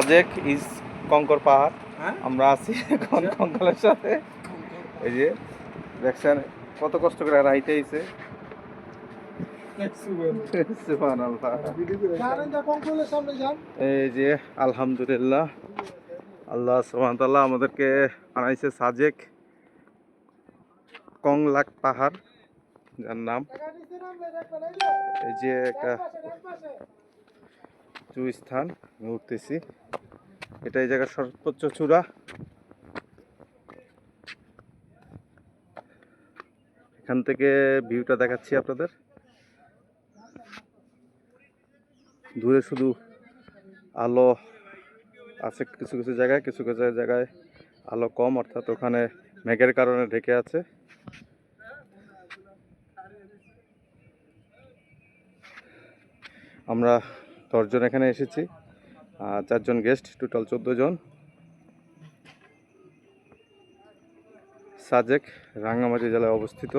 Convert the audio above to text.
Sajek is কঙ্কর পাহাড়। হ্যাঁ? আমরা আছি এখন কঙ্কালের সাথে। এই যে দেখছেন কত কষ্ট করে রাইতে আইছে। এই যে আলহামদুলিল্লাহ। আল্লাহ সুবহানাল্লাহ আমাদেরকে আনাইছে সাজেক কংলাক পাহাড়। যার নাম এই যে। একটা উঁচু স্থান, আমি উঠতেছি। এটা এই জায়গার সর্বোচ্চ চূড়া। এখান থেকে ভিউটা দেখাচ্ছি আপনাদের। দূরে শুধু আলো আছে কিছু কিছু জায়গায়, কিছু কিছু জায়গায় আলো কম, অর্থাৎ ওখানে মেঘের কারণে ঢেকে আছে। আমরা দশজন এখানে এসেছি চারজন গেস্ট টোটাল চোদ্দ জন সাজেক রাঙ্গামাটি জেলায় অবস্থিত।